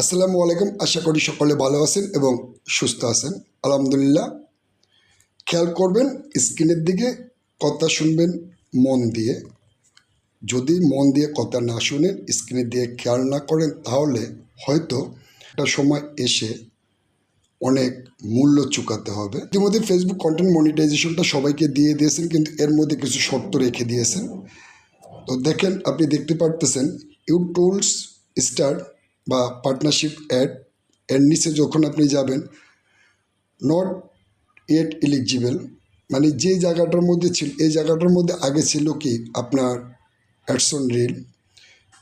আসসালামু আলাইকুম। আশা করি সকলে ভালো আছেন এবং সুস্থ আছেন। আলহামদুলিল্লাহ, খেয়াল করবেন, স্ক্রিনের দিকে কথা শুনবেন মন দিয়ে। যদি মন দিয়ে কথা না শুনেন, স্ক্রিনের দিয়ে খেয়াল না করেন, তাহলে হয়তো একটা সময় এসে অনেক মূল্য চুকাতে হবে। ইতিমধ্যে ফেসবুক কন্টেন্ট মনিটাইজেশনটা সবাইকে দিয়ে দিয়েছেন, কিন্তু এর মধ্যে কিছু শর্ত রেখে দিয়েছেন। তো দেখেন, আপনি দেখতে পারতেছেন ইউ টুলস স্টার বা পার্টনারশিপ অ্যাড এর নিচে যখন আপনি যাবেন নট এট এলিজিবল মানে যে জায়গাটার মধ্যে ছিল, এই জায়গাটার মধ্যে আগে ছিল কি, আপনার ads on reel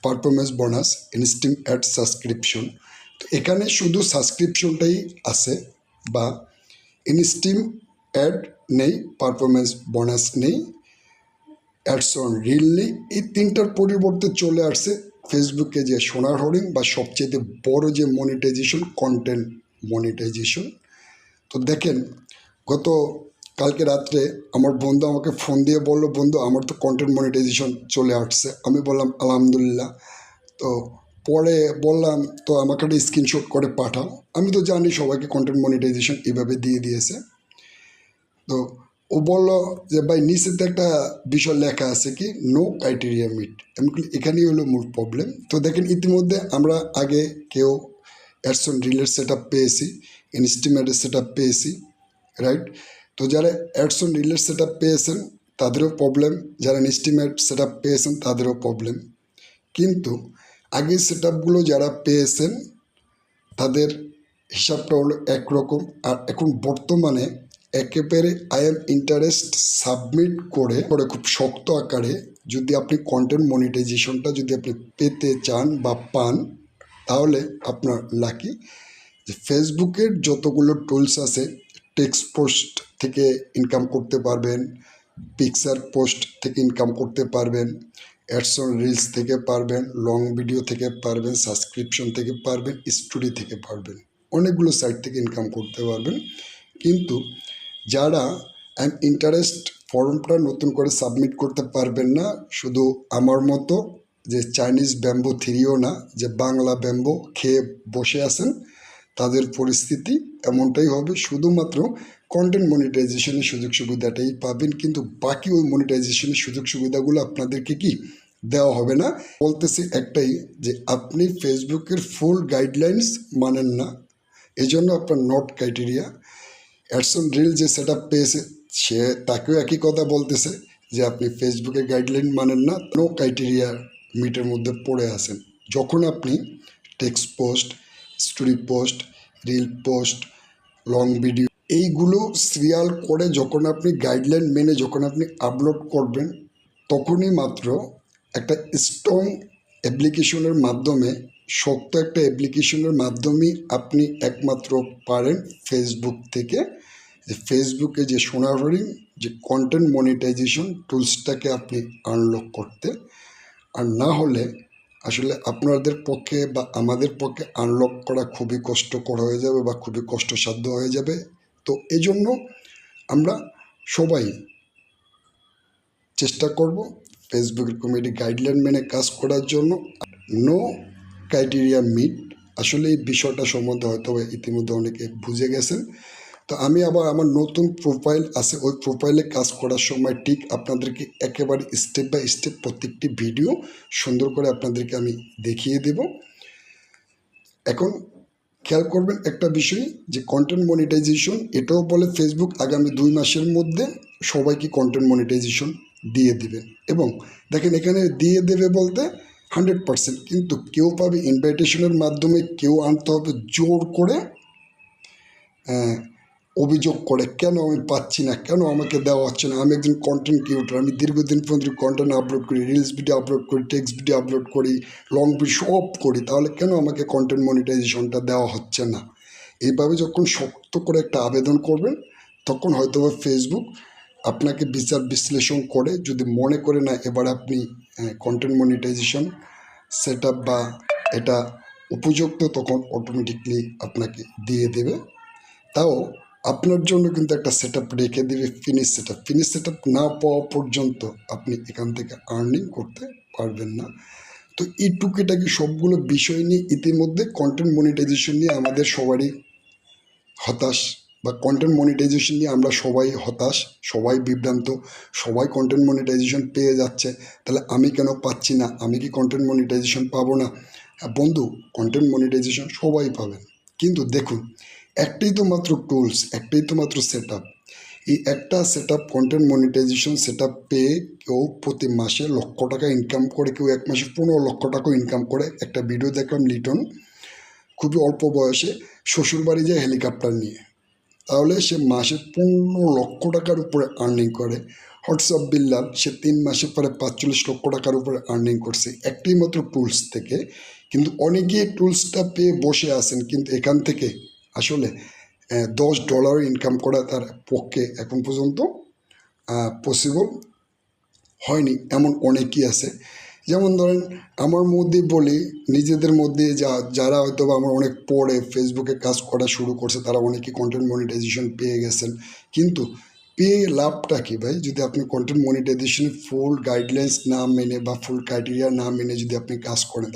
performance bonus instream ad subscription তো এখানে শুধু সাবস্ক্রিপশনটাই আছে বা ইনস্টিম অ্যাড নেই পারফরমেন্স বোনাস নেই অ্যাডস অন রিল নেই, এই তিনটার পরিবর্তে চলে আসছে ফেসবুকে যে সোনার হরিং বা সবচেয়ে বড় যে মনিটাইজেশন কন্টেন্ট মনিটাইজেশন তো দেখেন, গত কালকে রাত্রে আমার বন্ধু আমাকে ফোন দিয়ে বলল, বন্ধু, আমার তো কন্টেন্ট মনিটাইজেশন চলে আসছে। আমি বললাম, আলহামদুলিল্লাহ। তো পরে বললাম, তো আমাকে একটা স্ক্রিনশট করে পাঠাও। আমি তো জানি সবাইকে কন্টেন্ট মনিটাইজেশন এভাবে দিয়ে দিয়েছে। তো ও বলল যে, ভাই নিচেতে একটা বিষয় লেখা আছে কি? নো ক্রাইটেরিয়া মিট আমি এখানেই হলো মূল প্রবলেম তো দেখেন, ইতিমধ্যে আমরা আগে কেউ অ্যাডসন রিলের সেট আপ পেয়েছি ইনস্টিমেটের সেট আপ পেয়েছি রাইট তো যারা অ্যাডসন রিলের সেট আপ পেয়েছেন, তাদেরও প্রবলেম যারা ইনস্টিমেট সেট আপ পেয়েছেন, তাদেরও প্রবলেম কিন্তু আগের সেট আপগুলো যারা পেয়েছেন, তাদের হিসাবটা হলো একরকম। আর এখন বর্তমানে একেবারে আই এম ইন্টারেস্ট সাবমিট করে করে খুব শক্ত আকারে যদি আপনি কন্টেন্ট মনিটাইজেশনটা যদি আপনি পেতে চান বা পান, তাহলে আপনার লাকি যে ফেসবুকের যতগুলো টুলস আছে টেক্সট পোস্ট থেকে ইনকাম করতে পারবেন পিকচার পোস্ট থেকে ইনকাম করতে পারবেন অ্যাডসন রিলস থেকে পারবেন লং ভিডিও থেকে পারবেন সাবস্ক্রিপশন থেকে পারবেন স্টোরি থেকে পারবেন, অনেকগুলো সাইট থেকে ইনকাম করতে পারবেন। কিন্তু যারা অ্যান ইন্টারেস্ট ফর্মটা নতুন করে সাবমিট করতে পারবেন না, শুধু আমার মতো যে চাইনিজ ব্যাম্বো থ্রিও না, যে বাংলা ব্যাম্বো খেয়ে বসে আছেন, তাদের পরিস্থিতি এমনটাই হবে। শুধুমাত্র কন্টেন্ট মনিটাইজেশনের সুযোগ সুবিধাটাই পাবেন, কিন্তু বাকি ওই মনিটাইজেশনের সুযোগ সুবিধাগুলো আপনাদেরকে কি দেওয়া হবে না? বলতেছি একটাই, যে আপনি ফেসবুকের ফুল গাইডলাইন্স মানেন না। এই জন্য আপনার not criteria ads on reel যে সেট পেয়েছে, সে তাকেও একই কথা বলতেছে যে আপনি ফেসবুকে গাইডলাইন মানেন না নো ক্রাইটেরিয়া মিটের মধ্যে পড়ে আছেন। যখন আপনি text post story post reel post long video এইগুলো সিরিয়াল করে যখন আপনি গাইডলাইন মেনে যখন আপনি আপলোড করবেন, তখনই মাত্র একটা স্ট্রং অ্যাপ্লিকেশনের মাধ্যমে শক্ত একটা অ্যাপ্লিকেশনের মাধ্যমেই আপনি একমাত্র পারেন ফেসবুক থেকে। যে ফেসবুকে যে সোনার যে কন্টেন্ট মনিটাইজেশন টুলসটাকে আপনি আনলক করতে। আর না হলে আসলে আপনাদের পক্ষে বা আমাদের পক্ষে আনলক করা খুবই কষ্টকর হয়ে যাবে বা খুবই কষ্টসাধ্য হয়ে যাবে। তো এজন্য আমরা সবাই চেষ্টা করব ফেসবুকের কমিটি গাইডলাইন মেনে কাজ করার জন্য। নো ক্রাইটেরিয়া মিট আসলে এই বিষয়টা সম্বন্ধে হয়তো ইতিমধ্যে অনেকে বুঝে গেছেন। তো আমি আবার আমার নতুন প্রোফাইল আছে, ওই প্রোফাইলে কাজ করার সময় ঠিক আপনাদেরকে একেবারে স্টেপ বাই স্টেপ প্রত্যেকটি ভিডিও সুন্দর করে আপনাদেরকে আমি দেখিয়ে দেব। এখন খেয়াল করবেন একটা বিষয় যে কন্টেন্ট মনিটাইজেশন এটাও বলে ফেসবুক আগামী দুই মাসের মধ্যে সবাইকে কন্টেন্ট মনিটাইজেশন দিয়ে দিবেন। এবং দেখেন এখানে দিয়ে দেবে বলতে হান্ড্রেড পারসেন্ট। কিন্তু কেউ পাবে ইনভাইটেশনের মাধ্যমে, কেউ আনতে হবে জোর করে অভিযোগ করে, কেন আমি পাচ্ছি না? কেন আমাকে দেওয়া হচ্ছে না? আমি একজন কন্টেন্ট ক্রিয়েটর আমি দীর্ঘদিন পর্যন্ত কন্টেন্ট আপলোড করি রিলস ভিডিও আপলোড করি টেক্সট ভিডিও আপলোড করি লং ভিডিও সব করি, তাহলে কেন আমাকে কন্টেন্ট মনিটাইজেশনটা দেওয়া হচ্ছে না? এইভাবে যখন শক্ত করে একটা আবেদন করবেন, তখন হয়তো ফেসবুক আপনাকে বিচার বিশ্লেষণ করে যদি মনে করে না এবার আপনি কন্টেন্ট মনিটাইজেশন সেট বা এটা উপযুক্ত, তখন অটোমেটিকলি আপনাকে দিয়ে দেবে। তাও আপনার জন্য কিন্তু একটা সেট রেখে দেবে finish set up finish set না পাওয়া পর্যন্ত আপনি এখান থেকে আর্নিং করতে পারবেন না। তো এই টুকিটাকি সবগুলো বিষয় নিয়ে ইতিমধ্যে কন্টেন্ট মনিটাইজেশন নিয়ে আমাদের সবারই হতাশ বা কন্টেন্ট মনিটাইজেশন নিয়ে আমরা সবাই হতাশ সবাই বিভ্রান্ত সবাই কন্টেন্ট মনিটাইজেশন পেয়ে যাচ্ছে তাহলে আমি কেন পাচ্ছি না? আমি কি কন্টেন্ট মনিটাইজেশন পাবো না? হ্যাঁ, বন্ধু কন্টেন্ট মনিটাইজেশন সবাই পাবেন। কিন্তু দেখুন একটাই তো মাত্র টুলস একটাই তো মাত্র সেট এই একটা set up content monetization set up পেয়ে কেউ প্রতি মাসে লক্ষ টাকা ইনকাম করে কেউ এক মাসে পনেরো লক্ষ টাকা ইনকাম করে। একটা ভিডিও দেখলাম লিটন খুবই অল্প বয়সে শ্বশুরবাড়ি যায় হেলিকপ্টার নিয়ে। তাহলে সে মাসে পনেরো লক্ষ টাকার উপরে আর্নিং করে। হোয়াটসঅ্যাপ বিল্লাল, সে তিন মাসে পরে পাঁচচল্লিশ লক্ষ টাকার উপরে আর্নিং করছে। একটাই মাত্র টুলস থেকে। কিন্তু অনেকেই টুলসটা পেয়ে বসে আছেন, কিন্তু এখান থেকে আসলে দশ ডলার ইনকাম করা তার পক্ষে এখন পর্যন্ত পসিবল হয়নি। এমন অনেকেই আছে। যেমন ধরেন, আমার মধ্যে বলি, নিজেদের মধ্যে যা, যারা হয়তো বা আমার অনেক পরে ফেসবুকে কাজ করা শুরু করছে, তারা অনেকে কন্টেন্ট মনিটাইজেশন পেয়ে গেছেন। কিন্তু পেয়ে লাভটা কী ভাই? যদি আপনি কন্টেন্ট মনিটাইজেশন ফুল গাইডলাইন্স না মেনে বা ফুল ক্রাইটেরিয়া না মেনে যদি আপনি কাজ করেন